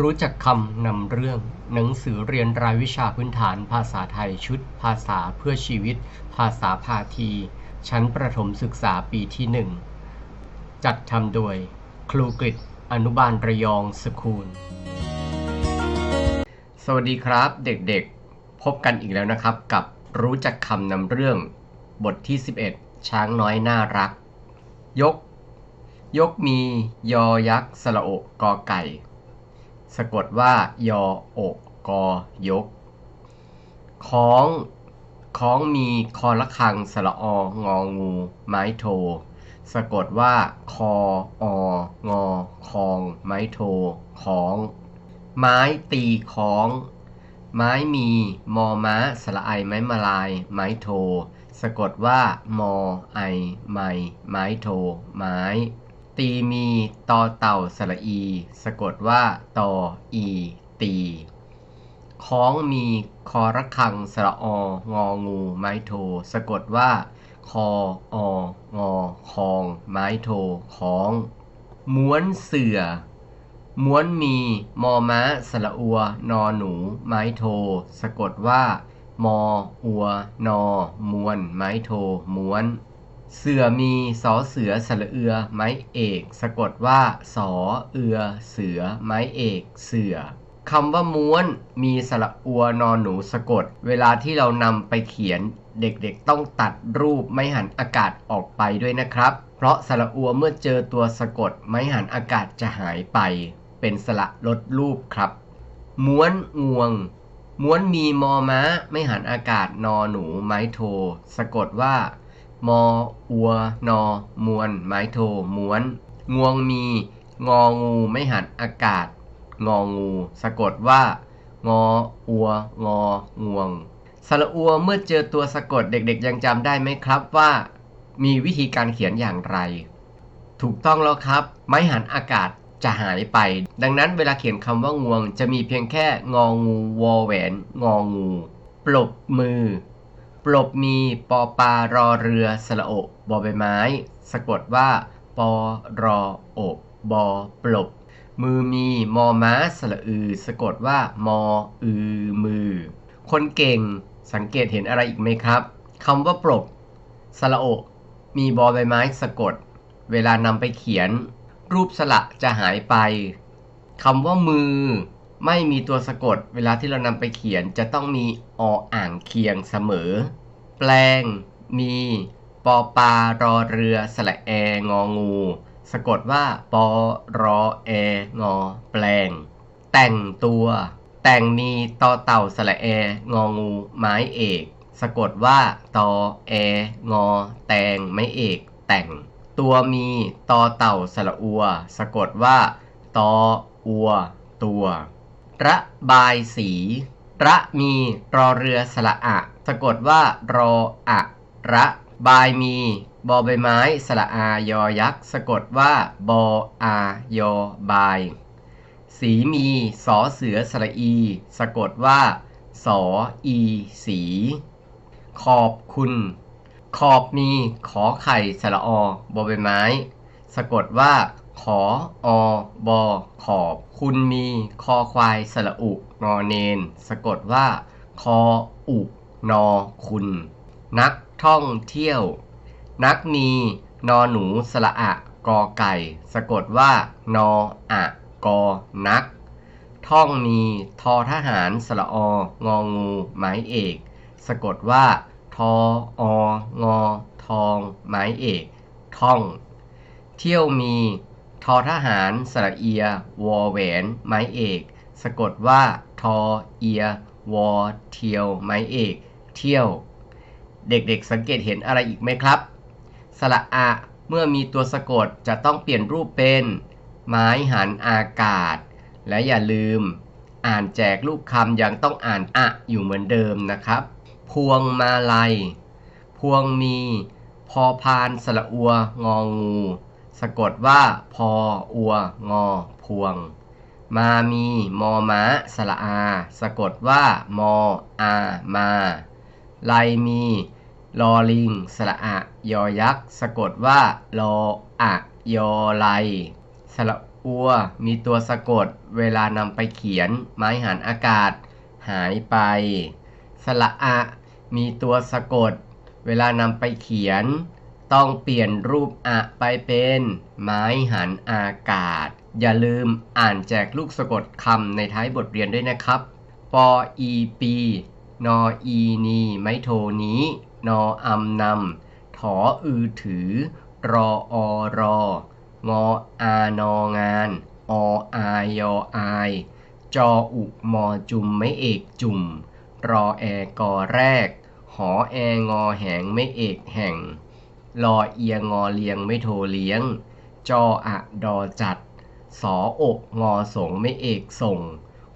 รู้จักคำนำเรื่อง หนังสือเรียนรายวิชาพื้นฐานภาษาไทยชุด ภาษาเพื่อชีวิต ภาษาพาที ชั้นประถมศึกษาปีที่หนึ่งจัดทำโดย ครูกฤษอนุบาลระยองสคูล สวัสดีครับ เด็กๆ พบกันอีกแล้วนะครับ กับรู้จักคำนำเรื่อง บทที่ 11 ช้างน้อยน่ารัก ยก ยกมียอยักษ์สระโอกกอไก่ สะกดว่ายออกกอยกค้องค้องมีคอละคังสระององู ไม้โท สะกดว่าคอองอคอง ไม้โทของ ไม้ตีของ ไม้มีมอม้าสระไอไม้มาลาย ไม้โท สะกดว่ามอไอไม้ไม้โท ไม้ ตีมีตอเต่าสระอี สะกดว่าตออีตีค้องมีคอระคังสระอ งองูไม้โท สะกดว่า คออ งอคอง ไม้โทของ ม้วนเสือ ม้วนมี มอม้าสระอัว นอหนู ไม้โท สะกดว่า มออัวนอ มวน ไม้โท ม้วน เสือมีสอเสือสระเอือ ไม้เอก สะกดว่าสอเอือ เสือ ไม้เอก เสือคำว่าม้วนมีสระอัวนอหนูสะกด เวลาที่เรานำไปเขียน เด็กๆต้องตัดรูปไม่หันอากาศออกไปด้วยนะครับ เพราะสระอัวเมื่อเจอตัวสะกดไม่หันอากาศจะหายไป เป็นสระลดรูปครับ ม้วนงวง ม้วนมีมอม้า ไม่หันอากาศนอหนูไม้โท สะกดว่า มออัวนอมวนไม้โทม้วน งวงมี งองูไม่หันอากาศ งองู สะกดว่า งออัว งองวงสระอัวเมื่อเจอตัวสะกดเด็กๆ ยังจำได้ไหมครับว่า มีวิธีการเขียนอย่างไร ถูกต้องแล้วครับ ไม้หันอากาศจะหายไป ดังนั้นเวลาเขียนคำว่างวง จะมีเพียงแค่งองูวอแหวน งองูปลบมือ ปลบมีปอปลารอเรือสระโอบอใบไม้ สะกดว่าปอรอโอบอปลบ มือมีมอม้าสระอือ สะกดว่ามออือมือ คนเก่งสังเกตเห็นอะไรอีกไหมครับคำว่าปลบสระโอมีบอใบไม้สะกด เวลานำไปเขียน รูปสระจะหายไปคำว่ามือ ไม่มีตัวสะกด เวลาที่เรานำไปเขียนจะต้องมีออ่างเคียงเสมอ แปลง มีปอปลารอเรือสระแององู สะกดว่าปอรอแองอแปลง แต่งตัว แต่งมีตอเต่าสระแององู ไม้เอก สะกดว่าตอแองอแตงไม้เอก แต่ง ตัวมีตอเต่าสระอัว สะกดว่าตออัว ตัว ระบายสี ระมีรอเรือสระอะ สะกดว่ารออะระบายมีบอใบไม้สระอายอยักษ์สะกดว่าบออายอบาย สีมีสอเสือสระอี สะกดว่าสออีสี ขอบคุณ ขอบมีขอไข่สระอบอใบไม้ สะกดว่า ขออบอขอบ คุณมีคอควายสระอุนอเนน สะกดว่า คออุนอคุณ นักท่องเที่ยว นักมีนอหนูสระอะกอไก่ สะกดว่านออะกอนัก ท่องมีทอทหารสระององูไม้เอก สะกดว่า ทอองอทองไม้เอก ท่อง เที่ยวมี ทอทหาร สระเอีย วอแหวน ไม้เอก สะกดว่า ทอ เอีย วอ เทียว ไม้เอก เที่ยว เด็กๆสังเกตเห็นอะไรอีกไหมครับ สระอะเมื่อมีตัวสะกดจะต้องเปลี่ยนรูปเป็น ไม้หันอากาศ และอย่าลืม อ่านแจกลูกคำยังต้องอ่านอะอยู่เหมือนเดิมนะครับ พวงมาลัย พวงมี พอพานสระอัวงองู สะกดว่า พอ อัว งอ พวง มามี มอม้า สระอา สะกดว่า มอ อา มาไลมีลอลิง สระอะ ยอยักษ์ สะกดว่า ลออะ ยอไล สระอัว มีตัวสะกด เวลานำไปเขียน ไม้หันอากาศ หายไป สระอะ มีตัวสะกด เวลานำไปเขียน ต้องเปลี่ยนรูปอะไปเป็น ไม้หันอากาศ อย่าลืมอ่านแจกลูกสะกดคำในท้ายบทเรียนด้วยนะครับ ปออีปี นออีนี ไม้โทนี้ นออำนำถออือถือ รออรองออานองาน ออายออาย จออุมอจุมไม่เอกจุมรอแอกอแรก หอแองอแหงไม่เอกแห่ง รอเอียงอเลียงไม่โทเลี้ยง จออะดอจัด สออกงอสงไม่เอกส่ง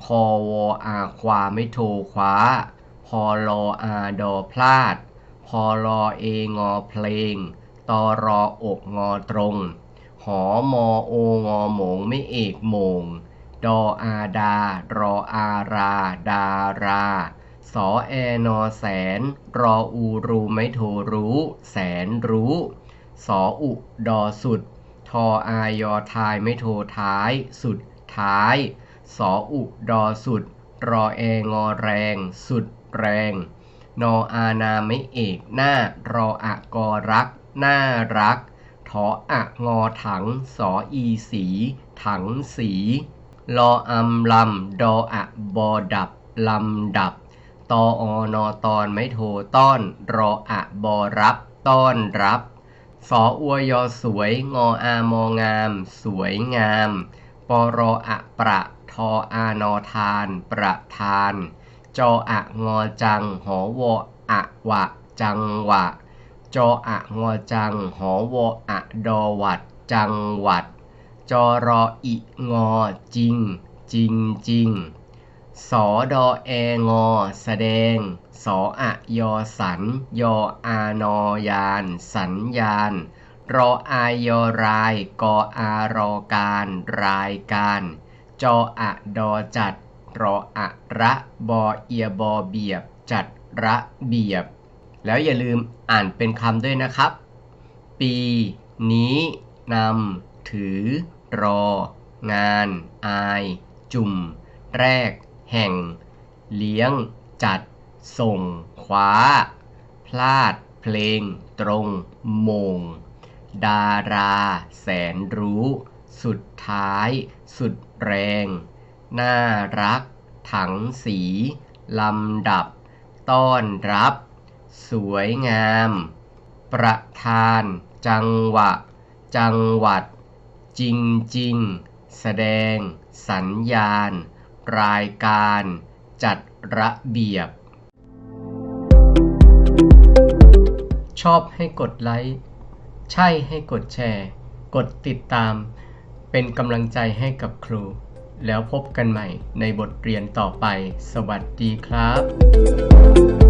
คอวออาควาไม่โทคว้า พอรออาดอพลาด พอรอเองอเพลง ตอรออกงอตรง หอมอโองอหมงไม่เอกโมง ดออาดารออารา ดารา สอแอนอแสน รออูรูไม่โทรู้ แสนรู้ สออุดอสุด ทออายอทายไม่โทท้าย สุดท้าย สออุดอสุด รอแองอแรง สุดแรง นออานาไม่เอกหน้า รออะกอรักน่ารักถออะงอถัง สออีสี ถังสีรออำลำ ดออะบอดับ ลำดับ ออนอตอนไม่โทต้อนรออะบอรับต้อนรับสออวยอสวยงออามองาม สวยงามปรออะประทออานอทาน ประทาน จออะงอจัง หอวออะวะ จังหวะ จออะงอจัง หอวออะดอวัด จังหวัดจอรออิงอจริง จริงจริง สอดอแองอ แสดง สออะยอสัน ยออานอยาน สัญญาณ รออายอราย กออารอการ รายการ จออะดอจัด รออะระบอเอียบอเบียบ จัดระเบียบ แล้วอย่าลืมอ่านเป็นคำด้วยนะครับ ปี นี้นำถือ รอ งาน อาย จุ่ม แรก แห่ง เลี้ยง จัด ส่ง คว้า พลาด เพลง ตรง โมง ดารา แสนรู้ สุดท้าย สุดแรง น่ารัก ถังสี ลำดับ ต้อนรับ สวยงาม ประธาน จังหวะ จังหวัด จริงจริง แสดง สัญญาณ รายการจัดระเบียบ ชอบให้กดไลค์ ใช่ให้กดแชร์ กดติดตาม เป็นกำลังใจให้กับครู แล้วพบกันใหม่ในบทเรียนต่อไป สวัสดีครับ